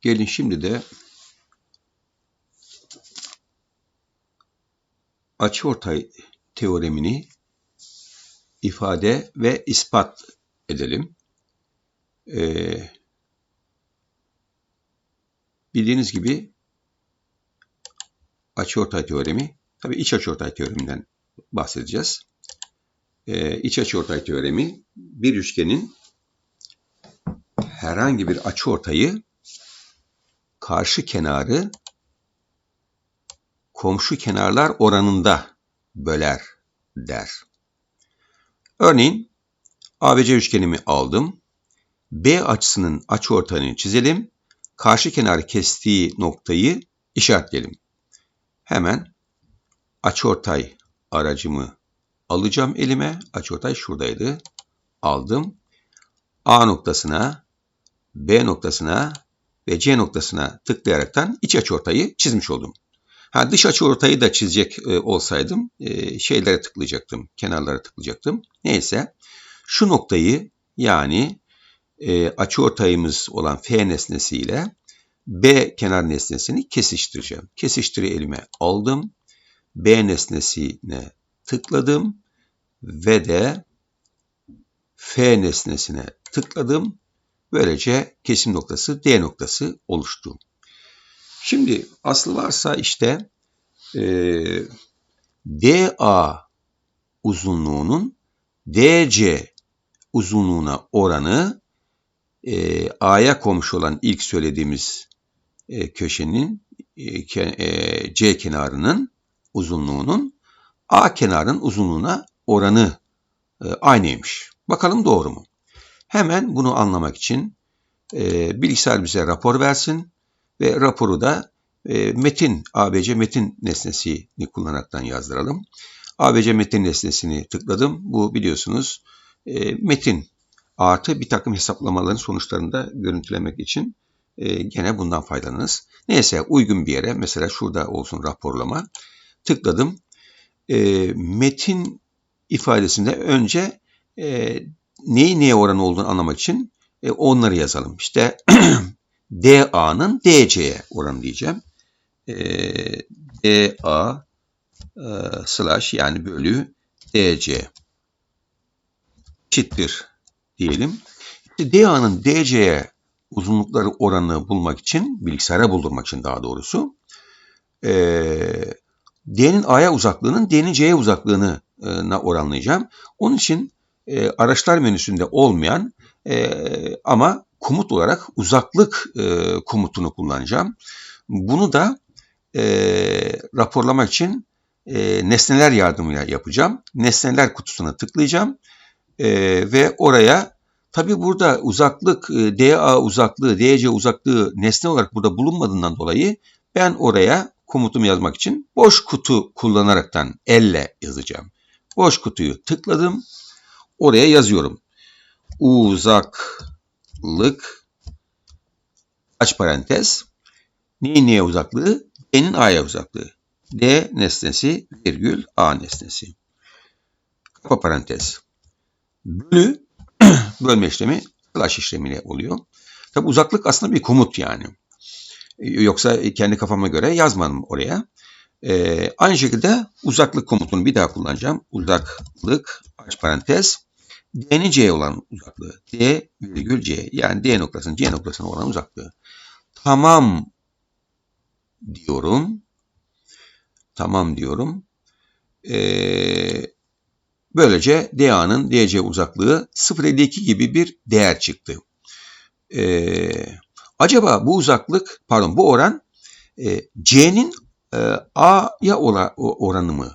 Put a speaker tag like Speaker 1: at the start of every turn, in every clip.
Speaker 1: Gelin şimdi de açıortay teoremini ifade ve ispat edelim. Ee, bildiğiniz gibi açıortay teoremi, tabii iç açıortay teoreminden bahsedeceğiz. Ee, iç açıortay teoremi bir üçgenin herhangi bir açıortayı karşı kenarı komşu kenarlar oranında böler der. Örneğin ABC üçgenimi aldım. B açısının açıortayını çizelim. Karşı kenarı kestiği noktayı işaretleyelim. Hemen açıortay aracımı alacağım elime. Açıortay şuradaydı. Aldım. A noktasına, B noktasına ve C noktasına tıklayaraktan iç açıortayı çizmiş oldum. Ha, dış açıortayı da çizecek e, olsaydım e, şeylere tıklayacaktım, kenarlara tıklayacaktım. Neyse şu noktayı yani e, açıortayımız olan F nesnesiyle B kenar nesnesini kesiştireceğim. Kesiştiri elime aldım. B nesnesine tıkladım ve de F nesnesine tıkladım. Böylece kesim noktası D noktası oluştu. Şimdi aslı varsa işte e, DA uzunluğunun DC uzunluğuna oranı e, A'ya komşu olan ilk söylediğimiz e, köşenin e, e, C kenarının uzunluğunun A kenarın uzunluğuna oranı e, aynıymış. Bakalım doğru mu? Hemen bunu anlamak için e, bilgisayar bize rapor versin ve raporu da e, metin, ABC metin nesnesini kullanaraktan yazdıralım. ABC metin nesnesini tıkladım. Bu biliyorsunuz e, metin artı bir takım hesaplamaların sonuçlarını da görüntülemek için e, gene bundan faydalanırız. Neyse uygun bir yere mesela şurada olsun raporlama. Tıkladım. E, metin ifadesinde önce e, neyi neye oranı olduğunu anlamak için e, onları yazalım. İşte DA'nın DC'ye oranı diyeceğim. E, DA e, slash yani bölü DC eşittir diyelim. İşte DA'nın DC'ye uzunlukları oranını bulmak için, bilgisayara buldurmak için daha doğrusu, e, D'nin A'ya uzaklığının D'nin C'ye uzaklığını e, oranlayacağım. Onun için e, araçlar menüsünde olmayan e, ama komut olarak uzaklık e, komutunu kullanacağım. Bunu da e, raporlamak için e, nesneler yardımıyla yapacağım. Nesneler kutusuna tıklayacağım e, ve oraya tabi burada uzaklık e, DA uzaklığı, DC uzaklığı nesne olarak burada bulunmadığından dolayı ben oraya komutumu yazmak için boş kutu kullanaraktan elle yazacağım. Boş kutuyu tıkladım. Oraya yazıyorum. Uzaklık aç parantez. Neyin neye uzaklığı? D'nin A'ya uzaklığı. D nesnesi virgül A nesnesi. Kapa parantez. Bölü bölme işlemi slash işlemiyle oluyor. Tabi uzaklık aslında bir komut yani. Yoksa kendi kafama göre yazmadım oraya. Ee, aynı şekilde uzaklık komutunu bir daha kullanacağım. Uzaklık aç parantez. D'nin C'ye olan uzaklığı. D virgül C. Yani D noktasının C noktasına olan uzaklığı. Tamam diyorum. Tamam diyorum. Ee, böylece DA'nın DC uzaklığı 0.52 gibi bir değer çıktı. Ee, acaba bu uzaklık, pardon bu oran e, C'nin e, A'ya oranı mı?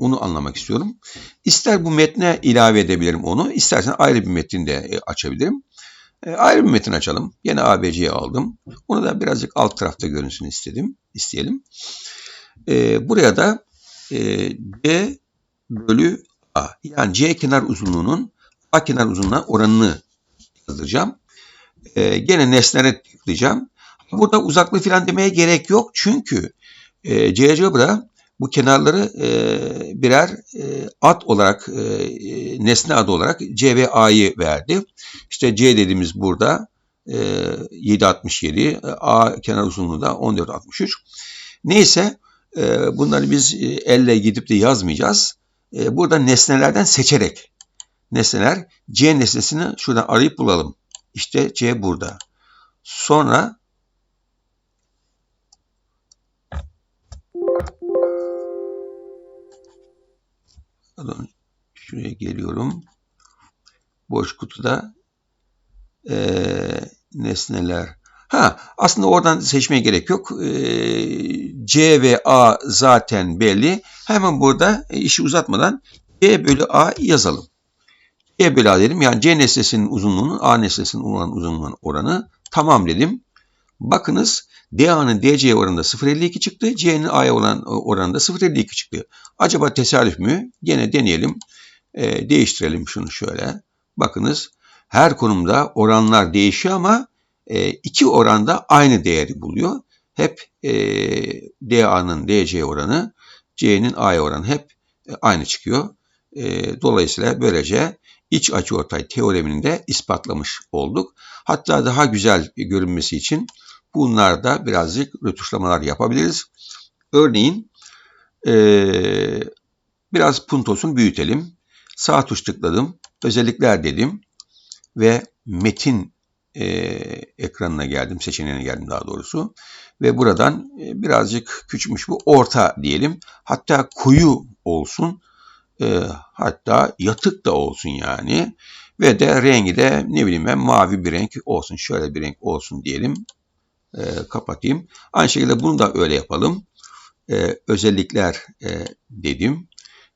Speaker 1: Onu anlamak istiyorum. İster bu metne ilave edebilirim onu, istersen ayrı bir metinde e, açabilirim. E, ayrı bir metin açalım. Yine ABC'yi aldım. Onu da birazcık alt tarafta görünsün istedim. isteyelim. E, buraya da e, C bölü A. Yani C kenar uzunluğunun A kenar uzunluğuna oranını yazdıracağım. E, gene nesnelere tıklayacağım. Burada uzaklığı falan demeye gerek yok. Çünkü e, GeoGebra bu kenarları e, birer e, ad olarak, e, nesne adı olarak C ve A'yı verdi. İşte C dediğimiz burada, e, 7.67. A kenar uzunluğu da 14.63. Neyse e, bunları biz e, elle gidip de yazmayacağız. E, burada nesnelerden seçerek nesneler C nesnesini şuradan arayıp bulalım. İşte C burada. Sonra Pardon, şuraya geliyorum. Boş kutuda e, nesneler. Ha, aslında oradan seçmeye gerek yok. E, C ve A zaten belli. Hemen burada e, işi uzatmadan C bölü A yazalım. C bölü A dedim. Yani C nesnesinin uzunluğunun A nesnesinin olan uzunluğunun oranı tamam dedim. Bakınız DA'nın DC'ye oranında 0.52 çıktı. C'nin A'ya olan oranında 0.52 çıktı. Acaba tesadüf mü? Gene deneyelim. E, değiştirelim şunu şöyle. Bakınız her konumda oranlar değişiyor ama e, iki oranda aynı değeri buluyor. Hep e, DA'nın DC oranı, C'nin A'ya oranı hep e, aynı çıkıyor. E, dolayısıyla böylece iç açıortay teoremini de ispatlamış olduk. Hatta daha güzel görünmesi için bunlarda birazcık rötuşlamalar yapabiliriz. Örneğin e, biraz puntosunu büyütelim. Sağ tuş tıkladım. Özellikler dedim. Ve metin e, ekranına geldim. Seçeneğine geldim daha doğrusu. Ve buradan e, birazcık küçülmüş bu. Orta diyelim. Hatta koyu olsun. E, hatta yatık da olsun yani. Ve de rengi de ne bileyim ben mavi bir renk olsun. Şöyle bir renk olsun diyelim. E, kapatayım. Aynı şekilde bunu da öyle yapalım. E, özellikler e, dedim.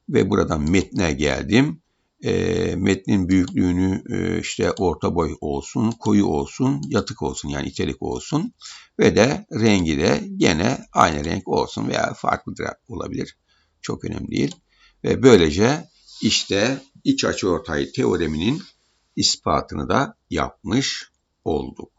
Speaker 1: Ve buradan metne geldim. E, metnin büyüklüğünü e, işte orta boy olsun, koyu olsun, yatık olsun yani itelik olsun. Ve de rengi de gene aynı renk olsun veya farklı olabilir. Çok önemli değil. Ve böylece işte iç açıortay teoreminin ispatını da yapmış olduk.